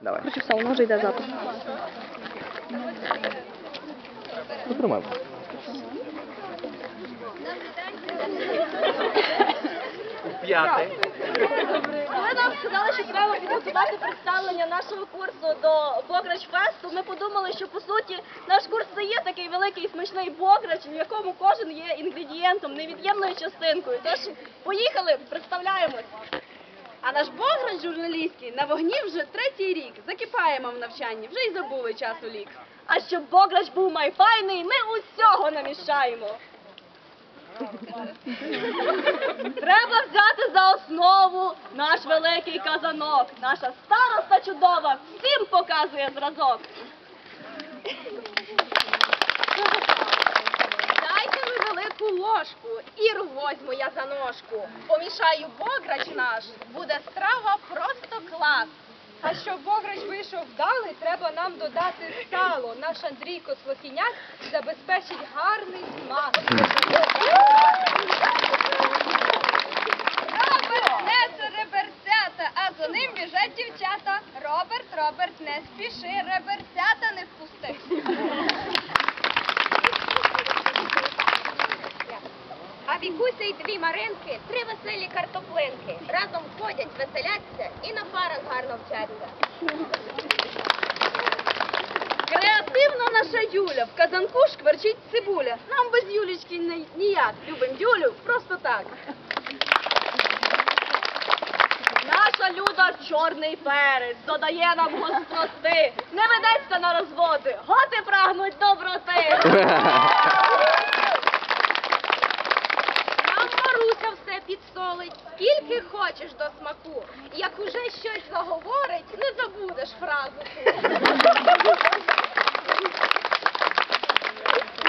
Давай. Короче, все, воно вже йде запис. Потримай. П'яте. Коли нам сказали, що треба підготувати представлення нашого курсу до Бограч Фесту, ми подумали, що по суті наш курс це є такий великий і смачний бограч, в якому кожен є інгредієнтом, невід'ємною частинкою. Тож поїхали, представляємось. А наш бограч журналістський на вогні вже третій рік. Закипаємо в навчанні, вже й забули часу лік. А щоб бограч був майфайний, ми усього намішаємо. Треба взяти за основу наш великий казанок. Наша староста чудова всім показує зразок. Дайте ложку, Іру возьму я за ножку. Помішаю бограч наш, буде страва просто клас. А щоб бограч вийшов вдалий, треба нам додати сало. Наш Андрійко Слохіняк забезпечить гарний смак. Роберт несе реберцята, а за ним біжать дівчата. Роберт, Роберт, не спіши, реберцята не впусти. Вікуся і дві Маринки, три веселі картоплинки. Разом ходять, веселяться і на парах гарно вчаться. Креативна наша Юля, в казанку шкварчить цибуля. Нам без Юлічки ні- ніяк. Любим Юлю просто так. Наша люда чорний перець додає нам гостроти, не ведеться на розводи, готи прагнуть доброти. Нам Маруся все підсолить, скільки хочеш до смаку. Як уже щось заговорить, не забудеш фразу.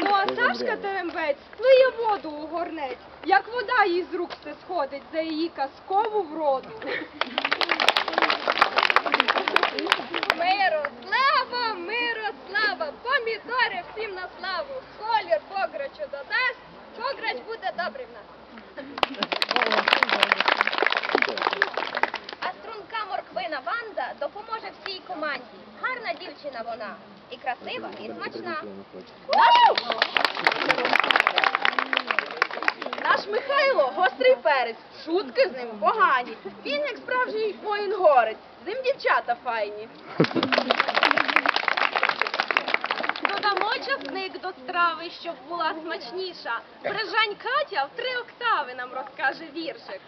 Ну а Сашка Терембець плиє воду у горнець. Як вода їй з рук все сходить за її казкову вроду. Мирослава, Мирослава, помідори всім на славу. Колір пограчу додасть, пограч буде добрий в нас. А струнка морквина Ванда команді. Гарна дівчина вона. І красива, і смачна. Наш Михайло гострий перець, шутки з ним погані. Він як справжній воїн горець, з ним дівчата файні. Додамо часник до страви, щоб була смачніша. Брижань Катя в три октави нам розкаже віршик.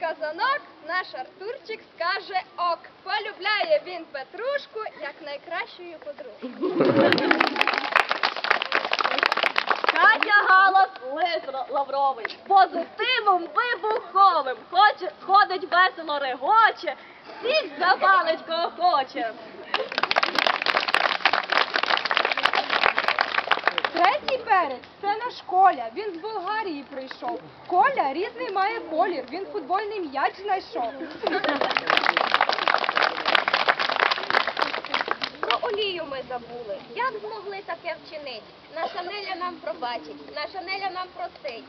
Казанок, наш Артурчик скаже ок. Полюбляє він Петрушку як найкращою подругу. Галас лис лавровий, позитивом вибуховим, хоче, ходить весело регоче, всіх запалить кого хоче. Третій перець це наш Коля. Він з Болгарії прийшов. Коля різний має колір. Він футбольний м'яч знайшов. Про олію ми забули. Як змогли таке вчинити? Наша Неля нам пробачить, наша Неля нам простить.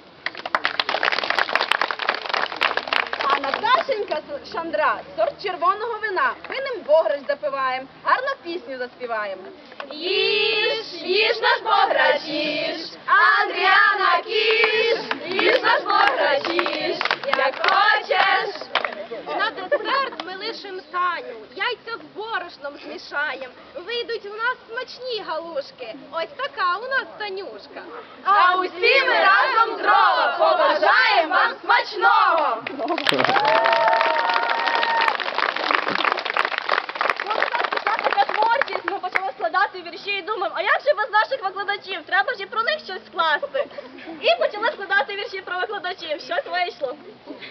А Наташенька Шандра, сорт червоного вина. Пинем бограч запиваєм, гарно пісню заспіваємо. Їж, їж наш бограч, їж, Андріана кіш, їж наш бограч, їж, як хочеш. На десерт ми лишим Таню, яйця з борошном змішаєм. Вийдуть у нас смачні галушки. Ось така у нас Танюшка. А усі ми разом дрова побажаємо вам смачного. Коли у нас пішла така творчість, ми почали складати вірші і думаємо, а як же без наших викладачів? Треба ж і про них щось скласти. І почали складати вірші про викладачів. Щось вийшло.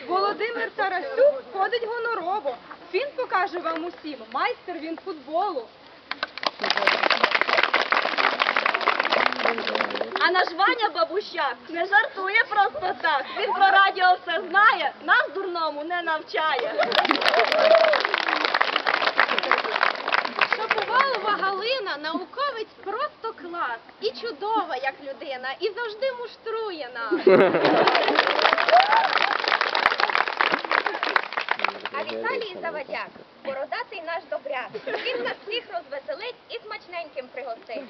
Володимир Тарасюк ходить гонорово. Він покаже вам усім. Майстер він футболу. А наш Ваня Бабущак не жартує просто так. Він про радіо все знає, нас дурному не навчає. Шаповалова Галина, науковець просто клас. І чудова, як людина, і завжди муштрує нас. А Віталій Завадяк, бородатий наш добряк. Він нас всіх розвеселить і смачненьким пригостить.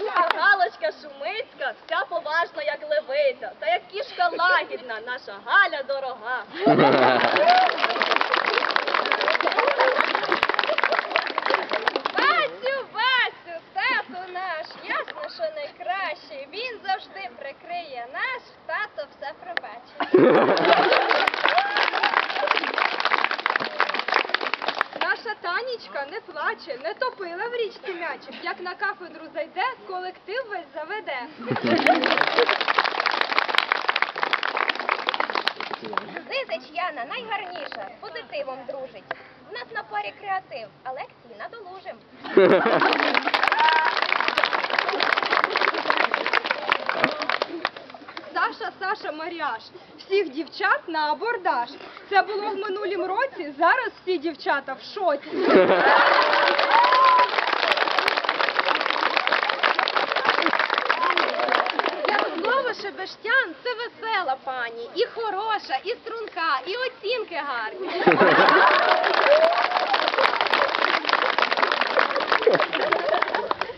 Ну, а Галочка Шумицька вся поважна, як левиця, та як кішка лагідна, наша Галя дорога. Васю, Васю, тато наш, ясно, що найкраще. Він завжди прикриє наш, тато все пробачить. Наша Танічка не плаче, не топила в річці м'ячик. Як на кафедру зайде, колектив весь заведе. Зизич Яна найгарніша, позитивом дружить. В нас на парі креатив, а лекції надолужим. Саша, Маріаш. Всіх дівчат на абордаж. Це було в минулім році, зараз всі дівчата в шоці. Ярослава Шебештян це весела пані, і хороша, і струнка, і оцінки гарні.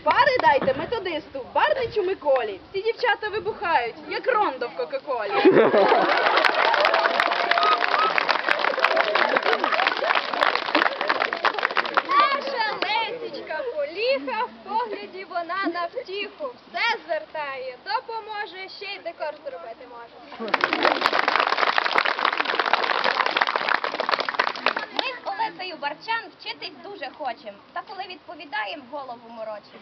Пари дайте методисту, барничу Миколі. Всі дівчата вибухають, як рондо в Кока-Колі. Наша Лесічка Поліха, в погляді вона на втіху, все звертає, допоможе, ще й декор зробити може. Ми з Барчан вчитись дуже хочем, та коли відповідаємо, голову морочим.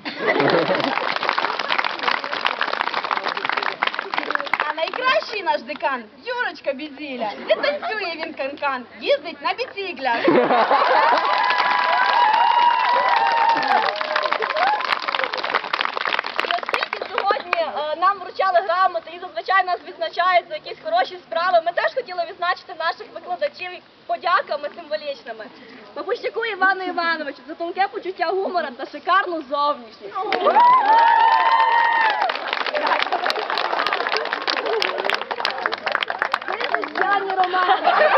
А найкращий наш декан Юрочка Бізіля. Не танцює він канкан, їздить на сьогодні е, нам вручали грамоти і зазвичай нас відзначають за якісь хороші справи, ми теж хотіли відзначити наших викладачів подяками символічними. Бабущаку Івану Івановичу за тонке почуття гумора та шикарну зовнішність. Дякую. Дякую. Дякую. І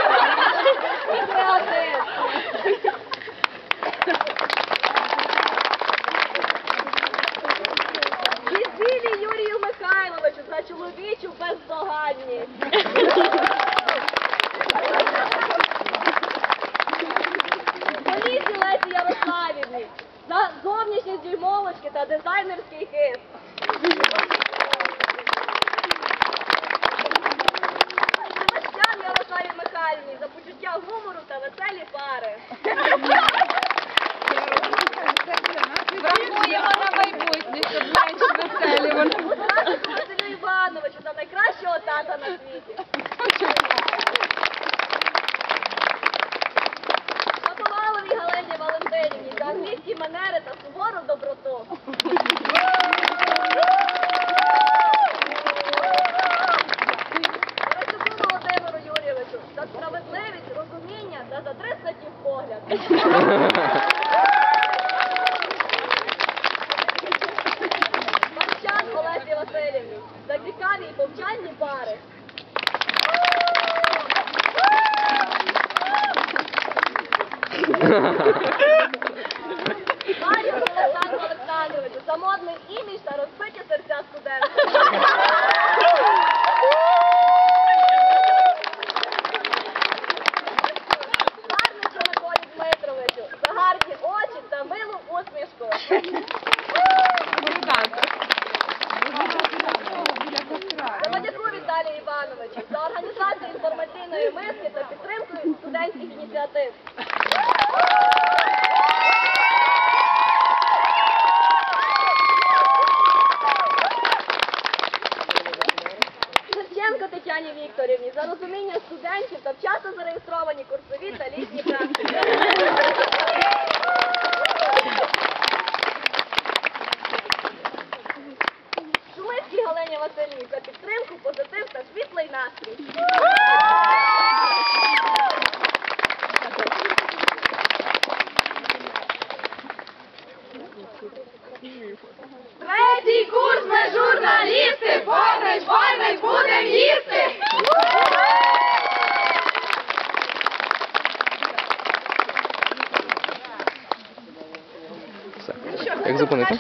дюймовочки та дизайнерський хист. Себастьян Ярославі Михайлівні за почуття гумору та веселі пари. Врахуємо на майбутнє, щоб менш веселі Василю Івановичу за найкращого тата на світі. Валентинівні за англійські манери та сувору доброту. Тарасюку Володимиру Юрійовичу за справедливість, розуміння та за три статті погляд. Марчан Олесі Васильівні за цікаві і повчальні пари. Марію модний імідж та розбиті серця студентів. Гарничу Миколі Дмитровичу за гарні очі та милу усмішку. Заводяку Віталію Івановичу за організацію інформаційної миски та підтримку студентських ініціатив. розуміння студентів та вчасно зареєстровані курсові та літні практики. Шумицькій Галині Васильні за підтримку, позитив та світлий настрій. Третій курс ми журналісти, борщ, борщ, будем їсти. 보니까